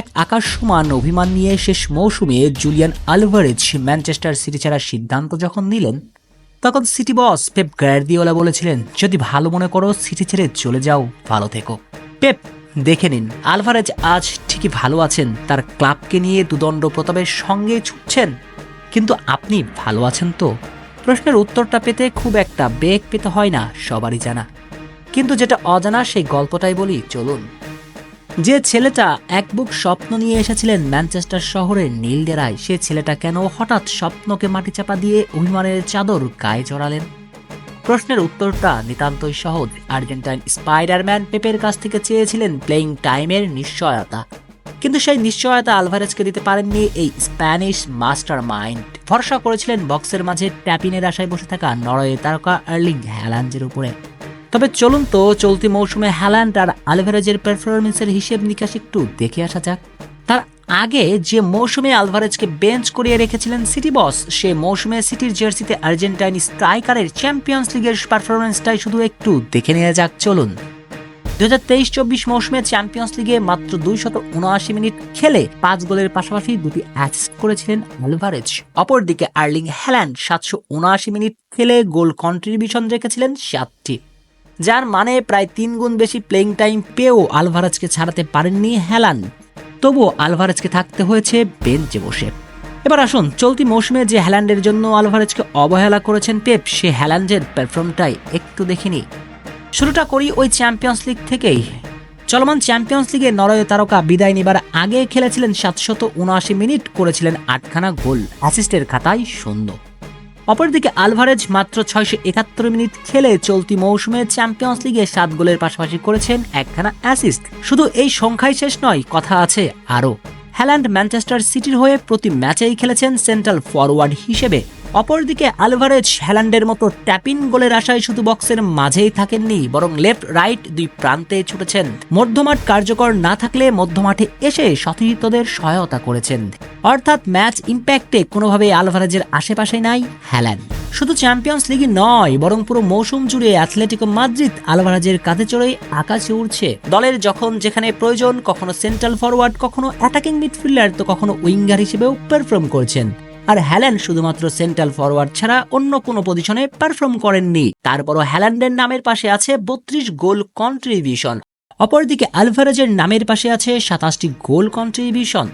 এক আকাশ সমান অভিমান নিয়ে শেষ মৌসুমে জুলিয়ান আলভারেজ ম্যানচেস্টার সিটি ছাড়ার সিদ্ধান্ত যখন নিলেন, তখন সিটি বস পেপ গার্দিওলা বলেছিলেন, যদি ভালো মনে করো, সিটি ছেড়ে চলে যাও, ভালো থেকো। পেপ, দেখে নিন, আলভারেজ আজ ঠিকই ভালো আছেন, তার ক্লাবকে নিয়ে দুদণ্ড প্রতাপের সঙ্গে ছুটছেন, কিন্তু আপনি ভালো আছেন তো? প্রশ্নের উত্তরটা পেতে খুব একটা বেগ পেতে হয় না, সবারই জানা। কিন্তু যেটা অজানা, সেই গল্পটাই বলি, চলুন। যে ছেলেটা এক বুক স্বপ্ন নিয়ে এসেছিলেন ম্যানচেস্টার শহরের নীলডেরায় সে ছেলেটা কেন হঠাৎ স্বপ্নকে মাটি চাপা দিয়ে অভিমানের চাদর গায়ে জড়ালেন? প্রশ্নের উত্তরটা নিতান্তই সহজ। আর্জেন্টাইন স্পাইডারম্যান পেপের কাছ থেকে চেয়েছিলেন প্লেইং টাইমের নিশ্চয়তা। কিন্তু সেই নিশ্চয়তা আলভারেজকে দিতে পারেননি এই স্প্যানিশ মাস্টার মাইন্ড ভরসা করেছিলেন বক্সের মাঝে ট্যাপিনের আশায় বসে থাকা নরওয়ে তারকা আর্লিং হ্যালান্ডের উপরে। তবে চলুন তো, চলতি মৌসুমে হ্যালান্ড আর আলভারেজের পারফরমেন্সের হিসেব নিকাশ একটু দেখে আসা যাক। তার আগে যে মৌসুমে আলভারেজকে বেঞ্চ করিয়ে রেখেছিলেন সিটি বস, সে মৌসুমে সিটির জার্সিতে আর্জেন্টাইন স্ট্রাইকারের চ্যাম্পিয়ন্স লিগের পারফরমেন্সটাই শুধু একটু দেখে নেওয়া যাক, চলুন। দু হাজার তেইশ চব্বিশ মৌসুমে চ্যাম্পিয়ন্স লিগে মাত্র দুইশত উনআশি মিনিট খেলে পাঁচ গোলের পাশাপাশি দুটি অ্যাসিস্ট করেছিলেন আলভারেজ। অপরদিকে আর্লিং হ্যাল্যান্ড সাতশো উনআশি মিনিট খেলে গোল কন্ট্রিবিউশন রেখেছিলেন সাতটি। যার মানে প্রায় তিন গুণ বেশি প্লেইং টাইম পেয়েও আলভারাজকে ছাড়াতে পারেননি হ্যালান তবুও আলভারেজকে থাকতে হয়েছে বেঞ্চে বসে। এবার আসুন, চলতি মৌসুমে যে হ্যালান্ডের জন্য আলভারেজকে অবহেলা করেছেন পেপ, সে হ্যালান্ডের পারফর্মটাই একটু দেখিনি শুরুটা করি ওই চ্যাম্পিয়ন্স লিগ থেকেই। চলমান চ্যাম্পিয়ন্স লিগে নরয় তারকা বিদায় নেবার আগে খেলেছিলেন সাতশত উনআশি মিনিট, করেছিলেন আটখানা গোল। অ্যাসিস্টের খাতায় শূন্য। অপরদিকে আলভারেজ মাত্র ছয়শো একাত্তর মিনিট খেলে চলতি মৌসুমে চ্যাম্পিয়ন্স লিগে সাত গোলের পাশাপাশি করেছেন একখানা অ্যাসিস্ট শুধু এই সংখ্যাই শেষ নয়, কথা আছে আরও। হ্যাল্যান্ড ম্যানচেস্টার সিটির হয়ে প্রতি ম্যাচেই খেলেছেন সেন্ট্রাল ফরওয়ার্ড হিসেবে। অপরদিকে আলভারেজ হ্যালান্ডের মতো ট্যাপিন গোলের আশায় শুধু বক্সের মাঝেই থাকেননি, বরং লেফট রাইট দুই প্রান্তে ছুটেছেন। মধ্যমাঠ কার্যকর না থাকলে মধ্যমাঠে এসে সতীর্থদের সহায়তা করেছেন। অর্থাৎ ম্যাচ ইম্প্যাক্টে কোনোভাবে আলভারেজের আশেপাশে নাই হ্যালান্ড। শুধু চ্যাম্পিয়ন্স লিগই নয়, বরং পুরো মৌসুম জুড়ে অ্যাথলেটিকো মাদ্রিদ আলভারাজের কাঁধে চড়ে আকাশে উঠছে দলের যখন যেখানে প্রয়োজন, কখনো সেন্ট্রাল ফরওয়ার্ড, কখনো অ্যাটাকিং মিডফিল্ডার, তো কখনো উইঙ্গার হিসেবেও পারফর্ম করছেন। আর হ্যাল্যান্ড শুধুমাত্র সেন্ট্রাল ফরওয়ার্ড ছাড়া অন্য কোনো পজিশনে পারফর্ম করেননি। তারপরও হ্যাল্যান্ডের নামের পাশে আছে বত্রিশ গোল কন্ট্রিবিউশন। অপরদিকে আলভারেজের নামের পাশে আছে সাতাশটি গোল কন্ট্রিবিউশন।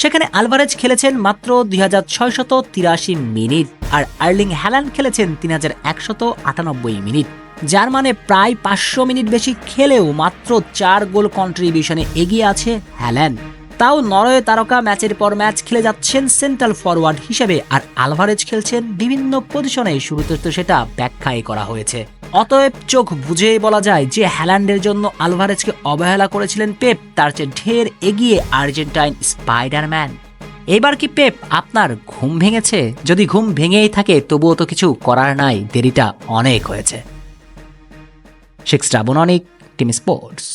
সেখানে আলভারেজ খেলেছেন মাত্র দুই হাজার ছয়শত তিরাশি মিনিট আর আর্লিং হ্যাল্যান্ড খেলেছেন তিন হাজার একশত আটানব্বই মিনিট। যার মানে প্রায় পাঁচশো মিনিট বেশি খেলেও মাত্র চার গোল কন্ট্রিবিউশনে এগিয়ে আছে হ্যাল্যান্ড তাও নরওয়ে তারকা ম্যাচের পর ম্যাচ খেলে যাচ্ছেন সেন্ট্রাল ফরওয়ার্ড হিসেবে, আর আলভারেজ খেলছেন বিভিন্ন পজিশনে। শুরুতে তো সেটা ব্যাখ্যাই করা হয়েছে। অতএব চোখ বুঝে বলা যায় যে হ্যাল্যান্ডের জন্য আলভারেজকে অবহেলা করেছিলেন পেপ, তার চেয়ে ঢের এগিয়ে আর্জেন্টাইন স্পাইডারম্যান। এবার কি পেপ আপনার ঘুম ভেঙেছে? যদি ঘুম ভেঙেই থাকে, তবুও তো কিছু করার নাই, দেরিটা অনেক হয়েছে। শেখ শ্রাবণ অনেক টিম স্পোর্টস।